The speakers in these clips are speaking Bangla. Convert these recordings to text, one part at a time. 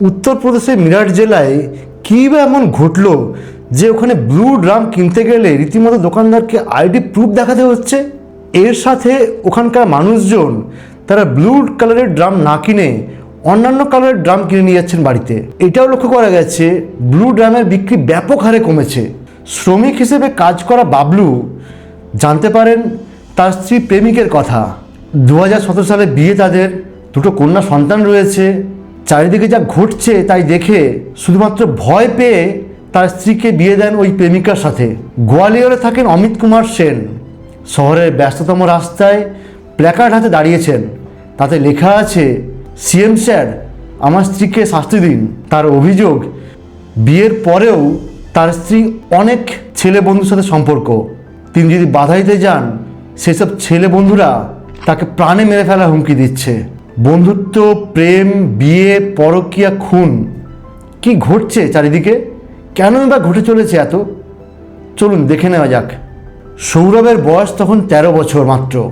উত্তরপ্রদেশের মিরাট জেলায় কী বা এমন ঘটলো যে ওখানে ব্লু ড্রাম কিনতে গেলে রীতিমতো দোকানদারকে আইডি প্রুফ দেখাতে হচ্ছে? এর সাথে ওখানকার মানুষজন তারা ব্লু কালারের ড্রাম না কিনে অন্যান্য কালারের ড্রাম কিনে নিয়ে যাচ্ছেন বাড়িতে। এটাও লক্ষ্য করা গেছে, ব্লু ড্রামের বিক্রি ব্যাপক হারে কমেছে। শ্রমিক হিসেবে কাজ করা বাবলু, জানতে পারেন তার স্ত্রী প্রেমিকের কথা। দু হাজার সতেরো সালে বিয়ে তাদের, দুটো কন্যা সন্তান রয়েছে। চারিদিকে যা ঘটছে তাই দেখে শুধুমাত্র ভয় পেয়ে তার স্ত্রীকে বিয়ে দেন ওই প্রেমিকার সাথে। গোয়ালিয়রে থাকেন অমিত কুমার সেন। শহরের ব্যস্ততম রাস্তায় প্ল্যাকার্ড হাতে দাঁড়িয়েছেন। তাতে লেখা আছে, সিএম স্যার, আমার স্ত্রীকে শাস্তি দিন। তার অভিযোগ, বিয়ের পরেও তার স্ত্রী অনেক ছেলে বন্ধুর সাথে সম্পর্ক। তিনি যদি বাধা দিতে যান, সেসব ছেলে বন্ধুরা তাকে প্রাণে মেরে ফেলা হুমকি দিচ্ছে। বন্ধুত্ব, প্রেম, বিয়ে, পরকীয়া, খুন, কি ঘটছে চারিদিকে? কেনই বা ঘটে চলেছে এত? চলুন দেখে নেওয়া যাক। সৌরভের বয়স তখন ১৩ বছর মাত্র।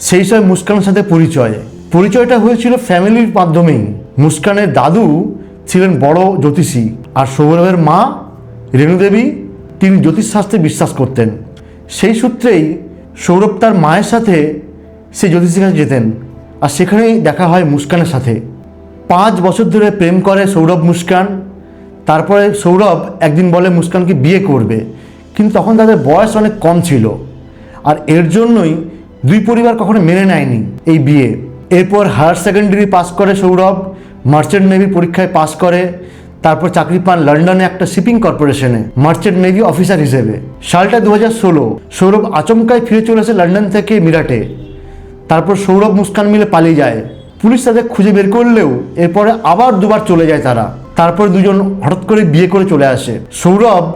সেই সময় মুস্কানের সাথে পরিচয়। পরিচয়টা হয়েছিল ফ্যামিলির মাধ্যমেই। মুস্কানের দাদু ছিলেন বড় জ্যোতিষী আর সৌরভের মা রেণুদেবী। তিনি জ্যোতিষশাস্ত্রে বিশ্বাস করতেন। সেই সূত্রেই সৌরভ তার মায়ের সাথে সেই জ্যোতিষীর কাছে যেতেন। আর সেখানেই দেখা হয় মুস্কানের সাথে। পাঁচ বছর ধরে প্রেম করে সৌরভ মুস্কান। তারপরে সৌরভ একদিন বলে মুস্কানকে বিয়ে করবে। কিন্তু তখন তাদের বয়স অনেক কম ছিল। আর এর জন্যই দুই পরিবার কখনো মেনে নেয়নি এই বিয়ে। এরপর হায়ার সেকেন্ডারি পাস করে সৌরভ, মার্চেন্ট নেভি পরীক্ষায় পাস করে। তারপর চাকরি পান লন্ডনে একটা শিপিং কর্পোরেশনে, মার্চেন্ট নেভি অফিসার হিসেবে। সালটা দু হাজার ষোলো, সৌরভ আচমকায় ফিরে চলে আসে লন্ডন থেকে মিরাটে। তারপর সৌরভ মুস্কান মিলে পালিয়ে যায়। পুলিশ তাদের খুঁজে বের করলেও এরপরে আবার দুবার চলে যায় তারা। তারপর দুজন হঠাৎ করে বিয়ে করে চলে আসে। সৌরভ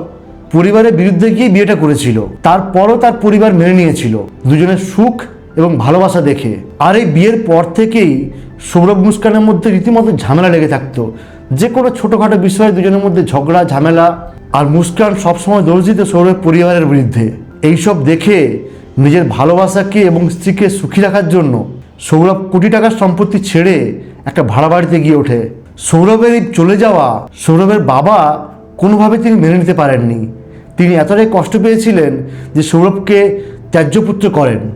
পরিবারের বিরুদ্ধে গিয়ে বিয়েটা করেছিল। তারপরও তার পরিবার মেনে নিয়েছিল। দুজনের সুখ এবং ভালোবাসা দেখে। আর এই বিয়ের পর থেকেই সৌরভ মুস্কানের মধ্যে রীতিমতো ঝামেলা লেগে থাকতো। যে কোনো ছোটোখাটো বিষয়ে দুজনের মধ্যে ঝগড়া, ঝামেলা আর মুস্কান সবসময় দোষ দিত সৌরভ পরিবারের বিরুদ্ধে। এইসব দেখে নিজের ভালোবাসাকে এবং স্ত্রীকে সুখী রাখার জন্য সৌরভ কোটি টাকার সম্পত্তি ছেড়ে একটা ভাড়া বাড়িতে গিয়ে ওঠে। সৌরভের এই চলে যাওয়া সৌরভের বাবা কোনোভাবে তিনি মেনে নিতে পারেননি। তিনি এতটাই কষ্ট পেয়েছিলেন যে সৌরভকে ত্যায্যপুত্র করেন।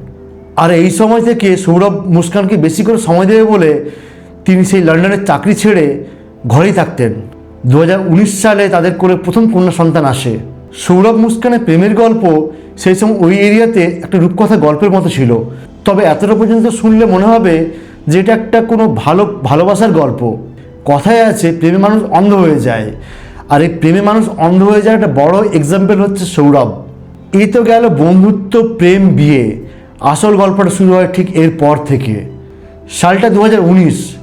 আর এই সময় থেকে সৌরভ মুস্কানকে বেশি করে সময় দেবে বলে তিনি সেই লন্ডনের চাকরি ছেড়ে ঘরেই থাকতেন। দু হাজার উনিশ সালে তাদের করে প্রথম কন্যা সন্তান আসে। সৌরভ মুস্কানের প্রেমের গল্প সেই সময় ওই এরিয়াতে একটা রূপকথা গল্পের মতো ছিল। তবে এতটা পর্যন্ত শুনলে মনে হবে যে এটা একটা কোনো ভালো, ভালোবাসার গল্প। কথায় আছে, প্রেমে মানুষ অন্ধ হয়ে যায়। আর এই প্রেমে মানুষ অন্ধ হয়ে যায় একটা বড় এক্সাম্পল হচ্ছে সৌরভ। এই তো গেল বন্ধুত্ব, প্রেম, বিয়ে। আসল গল্পটা শুরু হয় ঠিক এর পর থেকে। সালটা দু হাজার উনিশ।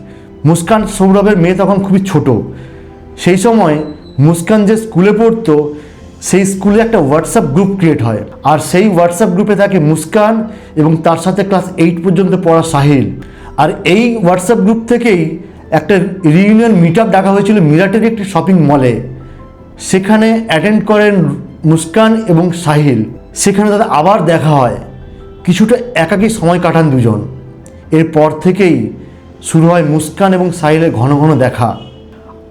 মুস্কান সৌরভের মেয়ে তখন খুবই ছোট। সেই সময় মুস্কান যে স্কুলে পড়তো সেই স্কুলে একটা হোয়াটসঅ্যাপ গ্রুপ ক্রিয়েট হয়। আর সেই হোয়াটসঅ্যাপ গ্রুপে থাকে মুস্কান এবং তার সাথে ক্লাস এইট পর্যন্ত পড়া সাহিল। আর এই হোয়াটসঅ্যাপ গ্রুপ থেকেই একটা রিইউনিয়ন মিট আপ ডাকা হয়েছিল মিরাটের একটি শপিং মলে সেখানে অ্যাটেন্ড করেন মুস্কান এবং সাহিল। সেখানে তাদের আবার দেখা হয়। কিছুটা একাকী সময় কাটান দুজন। এরপর থেকেই শুরু হয় মুস্কান এবং সাহিলের ঘন ঘন দেখা।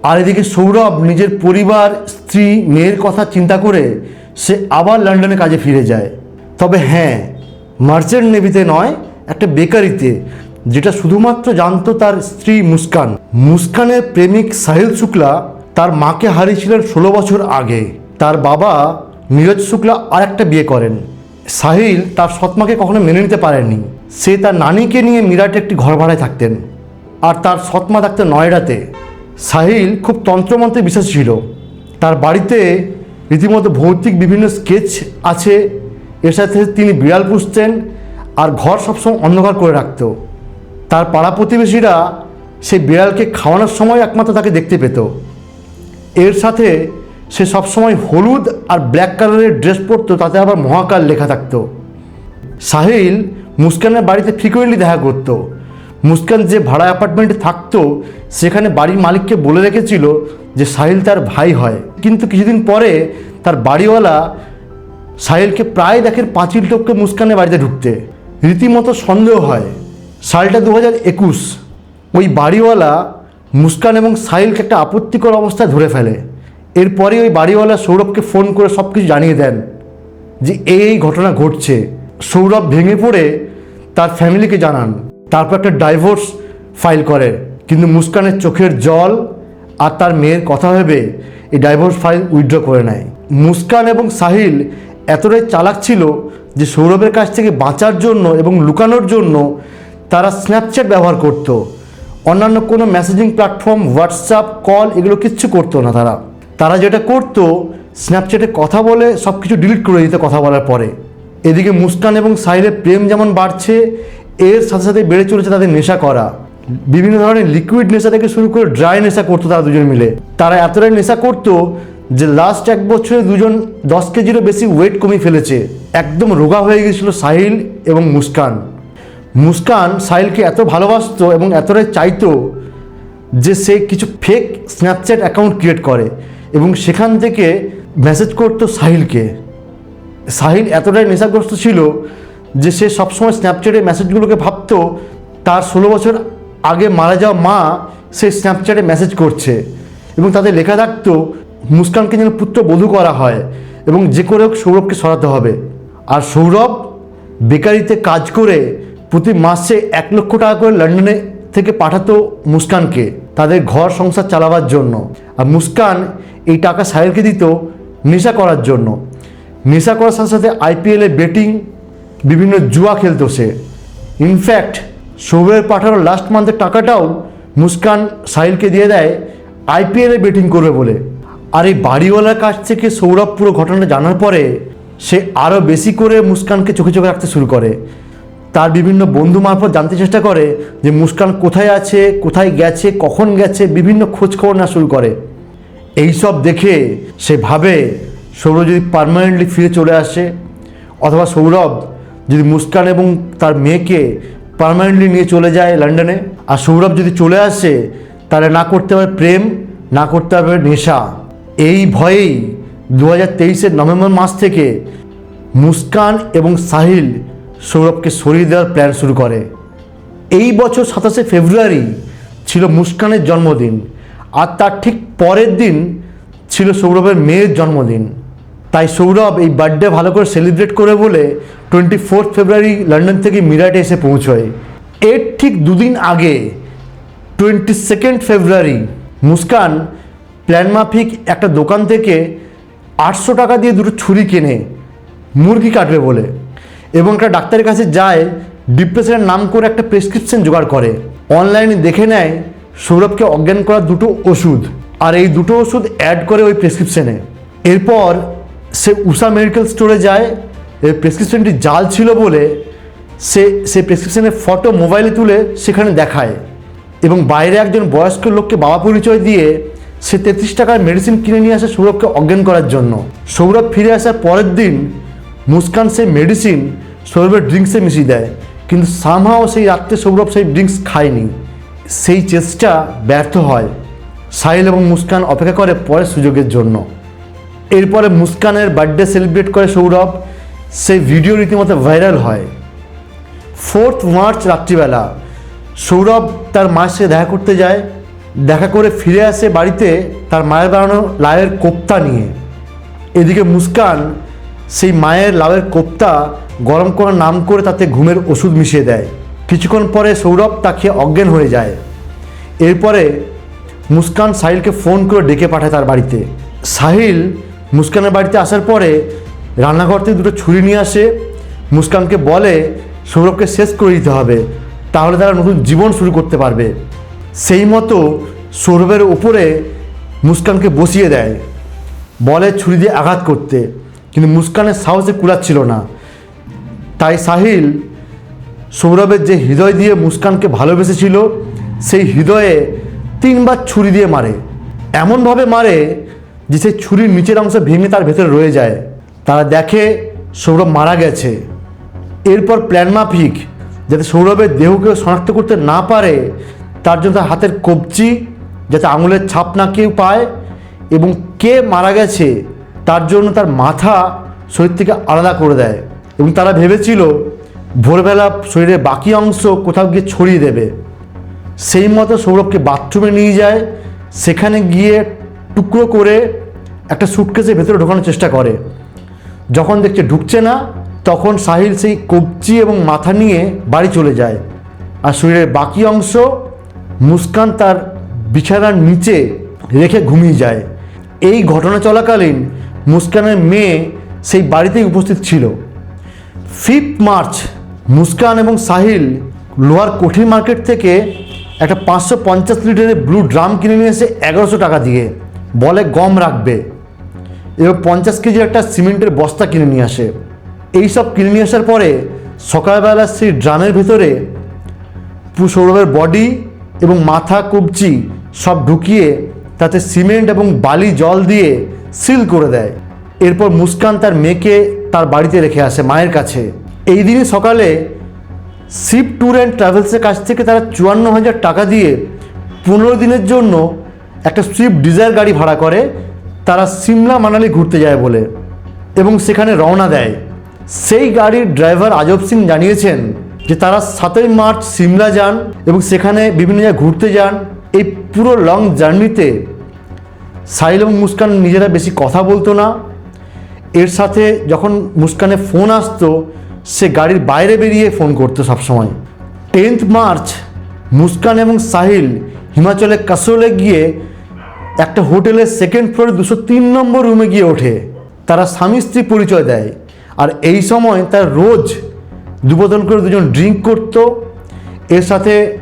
আর এদিকে সৌরভ নিজের পরিবার, স্ত্রী, মেয়ের কথা চিন্তা করে সে আবার লন্ডনে কাজে ফিরে যায়। তবে হ্যাঁ মার্চেন্ট নেভিতে নয়, একটা বেকারিতে, যেটা শুধুমাত্র জানতো তার স্ত্রী মুস্কান। মুস্কানের প্রেমিক সাহিল শুক্লা তার মাকে হারিয়েছিলেন ষোলো বছর আগে। তার বাবা নীরজ শুক্লা আর একটা বিয়ে করেন। সাহিল তার সৎমাকে কখনো মেনে নিতে পারেনি সে তার নানিকে নিয়ে মিরাটে একটি ঘর ভাড়ায় থাকতেন। আর তার সৎমা থাকতেন নয়ডাতে। সাহিল খুব তন্ত্রমন্ত্রে বিশ্বাস ছিল। তার বাড়িতে রীতিমতো ভৌতিক বিভিন্ন স্কেচ আছে। এর সাথে তিনি বিড়াল পুষতেন আর ঘর সবসময় অন্ধকার করে রাখত। তার পাড়া প্রতিবেশীরা সেই বিড়ালকে খাওয়ানোর সময় একমাত্র তাকে দেখতে পেত। এর সাথে সে সবসময় হলুদ আর ব্ল্যাক কালারের ড্রেস পরতো, তাতে আবার মহাকাল লেখা থাকতো। সাহিল মুস্কানের বাড়িতে ফ্রিকুয়েন্টলি দেখা করত। মুস্কান যে ভাড়া অ্যাপার্টমেন্টে থাকতো, সেখানে বাড়ির মালিককে বলে রেখেছিল যে সাহিল তার ভাই হয়। কিন্তু কিছুদিন পরে তার বাড়িওয়ালা সাহিলকে প্রায় দেখেন পাঁচিল টপকে মুস্কানের বাড়িতে ঢুকতে। রীতিমতো সন্দেহ হয়। সালটা দু হাজার একুশ, ওই বাড়িওয়ালা মুস্কান এবং সাহিলকে একটা আপত্তিকর অবস্থায় ধরে ফেলে। এরপরে ওই বাড়িওয়ালা সৌরভকে ফোন করে সব কিছু জানিয়ে দেন যে এই এই ঘটনা ঘটছে। সৌরভ ভেঙে পড়ে তার ফ্যামিলিকে জানান। তারপর একটা ডাইভোর্স ফাইল করে। কিন্তু মুস্কানের চোখের জল আর তার মেয়ের কথা ভেবে এই ডাইভোর্স ফাইল উইথড্র করে নেয়। মুস্কান এবং সাহিল এতটাই চালাক ছিল যে সৌরভের কাছ থেকে বাঁচার জন্য এবং লুকানোর জন্য তারা স্ন্যাপচ্যাট ব্যবহার করত। অন্যান্য কোনো মেসেজিং প্ল্যাটফর্ম হোয়াটসঅ্যাপ কল এগুলো কিচ্ছু করতো না তারা। তারা যেটা করতো স্ন্যাপচ্যাটে কথা বলে সব কিছু ডিলিট করে দিত কথা বলার পরে। এদিকে মুস্কান এবং সাহিলের প্রেম যেমন বাড়ছে এর সাথে সাথে বেড়ে চলেছে তাদের নেশা করা। বিভিন্ন ধরনের লিকুইড নেশা থেকে শুরু করে ড্রাই নেশা করতো তারা দুজন মিলে। তারা এতটাই নেশা করতো যে লাস্ট এক বছরে দুজন দশ কেজিরও বেশি ওয়েট কমিয়ে ফেলেছে। একদম রোগা হয়ে গেছিল সাহিল এবং মুস্কান। মুস্কান সাহিলকে এত ভালোবাসতো এবং এতটাই চাইতো যে সে কিছু ফেক স্ন্যাপচ্যাট অ্যাকাউন্ট ক্রিয়েট করে এবং সেখান থেকে মেসেজ করতো সাহিলকে। সাহিল এতটাই নেশাগ্রস্ত ছিল যে সে সবসময় স্ন্যাপচ্যাটে মেসেজগুলোকে ভাবতো, তার ষোলো বছর আগে মারা যাওয়া মা সে স্ন্যাপচ্যাটে মেসেজ করছে এবং তাদের লেখা থাকতো, মুস্কানকে যেন পুত্র বধূ করা হয় এবং যে করে হোক সৌরভকে সরাতে হবে। আর সৌরভ বেকারিতে কাজ করে প্রতি মাসে এক লক্ষ টাকা করে লন্ডনে থেকে পাঠাতো মুস্কানকে তাদের ঘর সংসার চালাবার জন্য। আর মুস্কান এই টাকা সাহেলকে দিত নেশা করার জন্য। নেশা করার সাথে সাথে আইপিএলে বেটিং বিভিন্ন জুয়া খেলতো সে ইনফ্যাক্ট সৌরভের পাঠানো লাস্ট মান্থের টাকাটাও মুস্কান সাহিলকে দিয়ে দেয় আইপিএলে বেটিং করবে বলে। আর এই বাড়িওয়ালার কাছ থেকে সৌরভ পুরো ঘটনাটা জানার পরে, সে আরও বেশি করে মুস্কানকে চোখে চোখে রাখতে শুরু করে। তার বিভিন্ন বন্ধু মারফত জানতে চেষ্টা করে যে মুস্কান কোথায় আছে, কোথায় গেছে, কখন গেছে, বিভিন্ন খোঁজ খবর নেওয়া শুরু করে। এইসব দেখে সে ভাবে সৌরভ যদি পারমানেন্টলি ফিরে চলে আসে, অথবা সৌরভ যদি মুস্কান এবং তার মেয়েকে পারমানেন্টলি নিয়ে চলে যায় লন্ডনে, আর সৌরভ যদি চলে আসে, তাহলে না করতে হবে প্রেম, না করতে হবে নেশা। এই ভয়েই দু হাজার তেইশের নভেম্বর মাস থেকে মুস্কান এবং সাহিল সৌরভকে সরিয়ে দেওয়ার প্ল্যান শুরু করে। এই বছর সাতাশে ফেব্রুয়ারি ছিল মুস্কানের জন্মদিন, আর তার ঠিক পরের দিন ছিল সৌরভের মেয়ের জন্মদিন। তাই সৌরভ এই বার্থডে ভালো করে সেলিব্রেট করে বলে টোয়েন্টি ফোর্থ ফেব্রুয়ারি লন্ডন থেকে মিরাটে এসে পৌঁছয়। এর ঠিক দুদিন আগে twenty second February Muskan plan মাফিক একটা দোকান থেকে আটশো টাকা দিয়ে দুটো ছুরি কেনে মুরগি কাটবে বলে এবং একটা ডাক্তারের কাছে যায় ডিপ্রেশনের নাম করে একটা প্রেসক্রিপশন জোগাড় করে। অনলাইনে দেখে নেয় সৌরভকে অজ্ঞান করার দুটো ওষুধ। আর এই দুটো ওষুধ অ্যাড করে ওই প্রেসক্রিপশনে এরপর সে উষা মেডিকেল স্টোরে যায় প্রেসক্রিপশনটি জাল ছিল বলে সে সেই প্রেসক্রিপশনের ফটো মোবাইলে তুলে সেখানে দেখায়। এবং বাইরে একজন বয়স্ক লোককে বাবা পরিচয় দিয়ে সে তেত্রিশ টাকার মেডিসিন কিনে নিয়ে আসে সৌরভকে অজ্ঞান করার জন্য। সৌরভ ফিরে আসার পরের দিন মুস্কান সেই মেডিসিন সৌরভের ড্রিঙ্কসে মিশিয়ে দেয়। কিন্তু সামহাও সেই রাত্রে সৌরভ সেই ড্রিঙ্কস খায়নি। সেই চেষ্টা ব্যর্থ হয়। সাহিল এবং মুস্কান অপেক্ষা করে পরের সুযোগের জন্য। এরপরে মুস্কানের বার্থডে সেলিব্রেট করে সৌরভ, সেই ভিডিও রীতিমতো ভাইরাল হয়। ফোর্থ মার্চ রাত্রিবেলা, সৌরভ তার মায়ের সাথে দেখা করতে যায়। দেখা করে ফিরে আসে বাড়িতে তার মায়ের বানানো লাউয়ের কোপ্তা নিয়ে। এদিকে মুস্কান সেই মায়ের লাউয়ের কোপ্তা গরম করার নাম করে তাতে ঘুমের ওষুধ মিশিয়ে দেয়। কিছুক্ষণ পরে সৌরভ তা খেয়ে অজ্ঞান হয়ে যায়। এরপরে মুস্কান সাহিলকে ফোন করে ডেকে পাঠায় তার বাড়িতে। সাহিল মুস্কানের বাড়িতে আসার পরে রান্নাঘর থেকে দুটো ছুরি নিয়ে আসে। মুস্কানকে বলে, সৌরভকে শেষ করে দিতে হবে, তাহলে তারা নতুন জীবন শুরু করতে পারবে। সেই মতো সৌরভের ওপরে মুস্কানকে বসিয়ে দেয়। বলে ছুরি দিয়ে আঘাত করতে, কিন্তু মুস্কানের সাহসে কুলাচ্ছিল না। তাই সাহিল সৌরভের যে হৃদয় দিয়ে মুস্কানকে ভালোবেসেছিল, সেই হৃদয়ে তিনবার ছুরি দিয়ে মারে। এমনভাবে মারে যে সেই ছুরির নিচের অংশ ভেঙে তার ভেতরে রয়ে যায়। তারা দেখে সৌরভ মারা গেছে। এরপর প্ল্যান মাফিক যাতে সৌরভের দেহকে শনাক্ত করতে না পারে, তার জন্য তার হাতের কবজি যাতে আঙুলের ছাপ না কেউ পায় এবং কে মারা গেছে তার জন্য তার মাথা শরীর থেকে আলাদা করে দেয় এবং তারা ভেবেছিল ভোরবেলা শরীরের বাকি অংশ কোথাও গিয়ে ছড়িয়ে দেবে। সেই মতো সৌরভকে বাথরুমে নিয়ে যায়, সেখানে গিয়ে টুকরো করে একটা সুটকেসের ভেতরে ঢোকানোর চেষ্টা করে। যখন দেখছে ঢুকছে না, তখন সাহিল সেই কবজি এবং মাথা নিয়ে বাড়ি চলে যায়। আর শরীরের বাকি অংশ মুস্কান তার বিছানার নিচে রেখে ঘুমিয়ে যায়। এই ঘটনা চলাকালীন মুস্কানের মেয়ে সেই বাড়িতেই উপস্থিত ছিল। ফিফথ মার্চ, মুস্কান এবং সাহিল লোহার কঠিন মার্কেট থেকে একটা পাঁচশো পঞ্চাশ লিটারের ব্লু ড্রাম কিনে নিয়ে এসে এগারোশো টাকা দিয়ে। বলে গম রাখবে। এবং পঞ্চাশ কেজির একটা সিমেন্টের বস্তা কিনে নিয়ে আসে। এই সব কিনে নিয়ে আসার পরে সকালবেলা সেই ড্রামের ভেতরে সৌরভের বডি এবং মাথা, কবজি সব ঢুকিয়ে তাতে সিমেন্ট এবং বালি, জল দিয়ে সিল করে দেয়। এরপর মুস্কান তার মেয়েকে তার বাড়িতে রেখে আসে মায়ের কাছে। এই দিনই সকালে শিপ ট্যুর অ্যান্ড ট্রাভেলসের কাছ থেকে তারা চুয়ান্ন হাজার টাকা দিয়ে পনেরো দিনের জন্য একটা সুইফট ডিজায়ার গাড়ি ভাড়া করে, তারা সিমলা মানালি ঘুরতে যায় বলে এবং সেখানে রওনা দেয়। সেই গাড়ির ড্রাইভার আজব সিং জানিয়েছেন যে তারা সাতই মার্চ সিমলা যান এবং সেখানে বিভিন্ন জায়গায় ঘুরতে যান। এই পুরো লং জার্নিতে সাহিল এবং মুস্কান নিজেরা বেশি কথা বলতো না। এর সাথে যখন মুস্কানে ফোন আসতো, সে গাড়ির বাইরে বেরিয়ে ফোন করতো সবসময়। টেন্থ মার্চ মুস্কান এবং সাহিল হিমাচলে কাসোলে গিয়ে একটা হোটেলের সেকেন্ড ফ্লোরে দুশো তিন নম্বর রুমে গিয়ে ওঠে। তারা স্বামী স্ত্রী পরিচয় দেয়। আর এই সময় তার রোজ দু বোতল করে দুজন ড্রিঙ্ক করতো। এর সাথে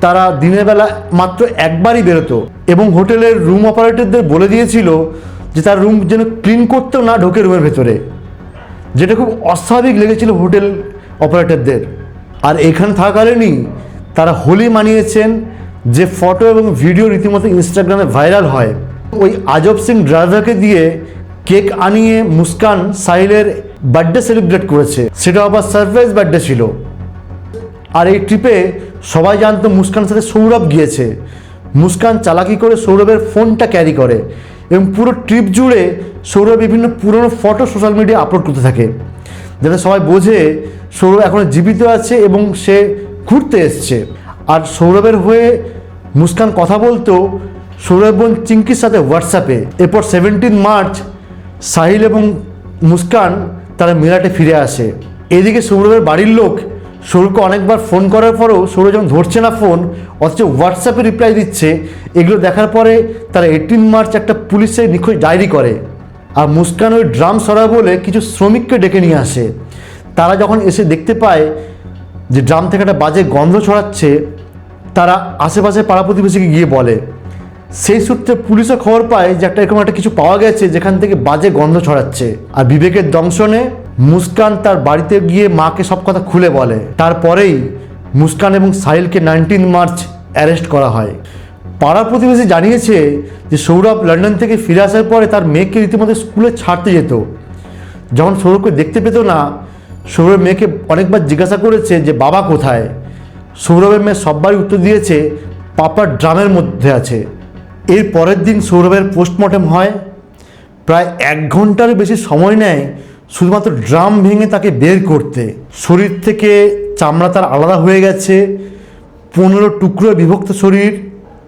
তারা দিনের বেলা মাত্র একবারই বেরোতো এবং হোটেলের রুম অপারেটরদের বলে দিয়েছিল যে তার রুম যেন ক্লিন করতেও না ঢোকে রুমের ভেতরে। যেটা খুব অস্বাভাবিক লেগেছিল হোটেল অপারেটরদের আর এখানে থাকাকালীনই তারা হোলি মানিয়েছেন যে ফটো এবং ভিডিও রীতিমতো ইনস্টাগ্রামে ভাইরাল হয়, ওই আজব সিং ড্রাইভারকে দিয়ে কেক আনিয়ে মুস্কান সাহিলের বার্থডে সেলিব্রেট করেছে। সেটা আবার সারপ্রাইজ বার্থডে ছিল। আর এই ট্রিপে সবাই জানতো মুস্কানের সাথে সৌরভ গিয়েছে। মুস্কান চালাকি করে সৌরভের ফোনটা ক্যারি করে এবং পুরো ট্রিপ জুড়ে সৌরভ বিভিন্ন পুরনো ফটো সোশ্যাল মিডিয়া আপলোড করতে থাকে। যাতে সবাই বোঝে সৌরভ এখনও জীবিত আছে এবং সে ঘুরতে এসছে। আর সৌরভের হয়ে মুস্কান কথা বলতো সৌরভ বোন চিঙ্কির সাথে হোয়াটসঅ্যাপে এরপর সেভেন্টিন মার্চ সাহিল এবং মুস্কান তারা মিরাটে ফিরে আসে। এদিকে সৌরভের বাড়ির লোক সৌরভকে অনেকবার ফোন করার পরেও সৌরভ যখন ধরছে না ফোন অথচ হোয়াটসঅ্যাপে রিপ্লাই দিচ্ছে। এগুলো দেখার পরে তারা এইটিন মার্চ একটা পুলিশে নিখোঁজ ডায়েরি করে। আর মুস্কান ওই ড্রাম সরা বলে কিছু শ্রমিককে ডেকে নিয়ে আসে। তারা যখন এসে দেখতে পায় যে ড্রাম থেকে একটা বাজে গন্ধ ছড়াচ্ছে তারা আশেপাশে পাড়া প্রতিবেশীকে গিয়ে বলে। সেই সূত্রে পুলিশও খবর পায় যে একটা এরকম একটা কিছু পাওয়া গেছে যেখান থেকে বাজে গন্ধ ছড়াচ্ছে। আর বিবেকের দংশনে মুস্কান তার বাড়িতে গিয়ে মাকে সব কথা খুলে বলে। তারপরেই মুস্কান এবং সাহিলকে নাইনটিন মার্চ অ্যারেস্ট করা হয়। পাড়া প্রতিবেশী জানিয়েছে যে সৌরভ লন্ডন থেকে ফিরে আসার পরে তার মেয়েকে রীতিমতো স্কুলে ছাড়তে যেত। যখন সৌরভকে দেখতে পেত না সৌরভ মেয়েকে অনেকবার জিজ্ঞাসা করেছে যে বাবা কোথায়? সৌরভের মেয়ে সববারই উত্তর দিয়েছে পাপার ড্রামের মধ্যে আছে। এর পরের দিন সৌরভের পোস্টমর্টেম হয়। প্রায় এক ঘণ্টার বেশি সময় নেয় শুধুমাত্র ড্রাম ভেঙে তাকে বের করতে। শরীর থেকে চামড়া তার আলাদা হয়ে গেছে। পনেরো টুকরো বিভক্ত শরীর,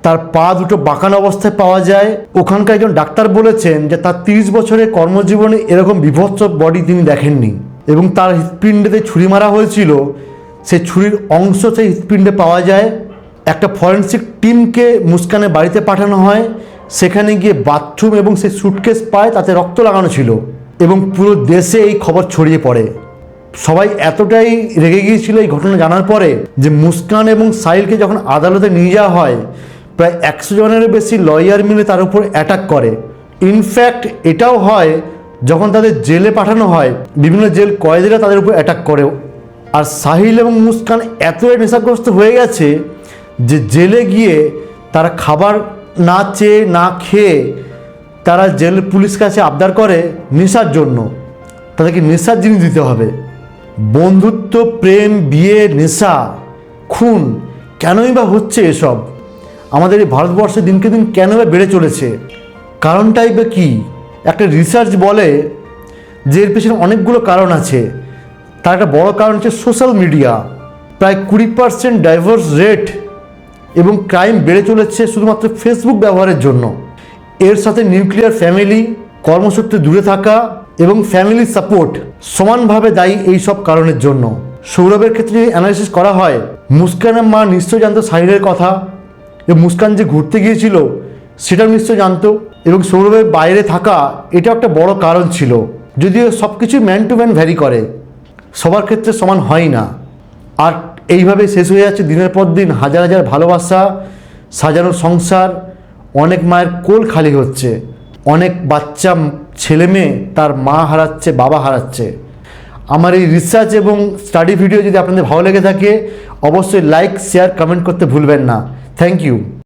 তার পা দুটো বাঁকানো অবস্থায় পাওয়া যায়। ওখানকার একজন ডাক্তার বলেছেন যে তার তিরিশ বছরের কর্মজীবনে এরকম বিভৎস বডি তিনি দেখেননি এবং তার হৃৎপিণ্ডেতে ছুরি মারা হয়েছিল। সেই ছুরির অংশ সেই হৃৎপিণ্ডে পাওয়া যায়। একটা ফরেন্সিক টিমকে মুস্কানের বাড়িতে পাঠানো হয়। সেখানে গিয়ে বাথরুম এবং সেই সুটকেস পায়, তাতে রক্ত লাগানো ছিল এবং পুরো দেশে এই খবর ছড়িয়ে পড়ে। সবাই এতটাই রেগে গিয়েছিল এই ঘটনা জানার পরে যে মুস্কান এবং সাইলকে যখন আদালতে নিয়ে যাওয়া হয়, প্রায় একশো জনেরও বেশি লয়ার মিলে তার উপর অ্যাটাক করে। ইনফ্যাক্ট এটাও হয়, যখন তাদের জেলে পাঠানো হয়, বিভিন্ন জেল কয়েদিরা তাদের উপর অ্যাটাক করে আর সাহিল এবং মুস্কান এতই নেশাগ্রস্ত হয়ে গেছে যে জেলে গিয়ে তারা খাবার না চেয়ে না খেয়ে তারা জেল পুলিশ কাছে আবদার করে নেশার জন্য। তাদেরকে নেশার জিনিস দিতে হবে। বন্ধুত্ব, প্রেম, বিয়ে, নেশা, খুন, কেনই বা হচ্ছে এসব? আমাদের এই ভারতবর্ষে দিনকে দিন কেন বা বেড়ে চলেছে? কারণটাই বা কী? একটা রিসার্চ বলে যে এর পেছনে অনেকগুলো কারণ আছে। তার একটা বড় কারণ হচ্ছে সোশ্যাল মিডিয়া প্রায় কুড়ি পার্সেন্ট ডাইভোর্স রেট এবং ক্রাইম বেড়ে চলেছে শুধুমাত্র ফেসবুক ব্যবহারের জন্য। এর সাথে নিউক্লিয়ার ফ্যামিলি কর্মসূত্রে দূরে থাকা এবং ফ্যামিলি সাপোর্ট সমানভাবে দায়ী এই সব কারণের জন্য। সৌরভের ক্ষেত্রে অ্যানালিসিস করা হয়, মুস্কানের মা নিশ্চয় জানতো সাহিরের কথা যে মুস্কান যে ঘুরতে গিয়েছিল, সেটাও নিশ্চয় জানতো এবং সৌরভের বাইরে থাকা এটা একটা বড় কারণ ছিল। যদিও সব কিছুই ম্যান টু ম্যান ভ্যারি করে। সবার ক্ষেত্রে সমান হয় না। আর এইভাবে শেষ হয়ে যাচ্ছে দিনের পর দিন, হাজার হাজার ভালোবাসা, সাজানো সংসার, অনেক মায়ের কোল খালি হচ্ছে। অনেক বাচ্চা, ছেলে মেয়ে তার মা হারাচ্ছে, বাবা হারাচ্ছে। আমার এই রিসার্চ এবং স্টাডি ভিডিও যদি আপনাদের ভালো লেগে থাকে, অবশ্যই লাইক শেয়ার কমেন্ট করতে ভুলবেন না। Thank you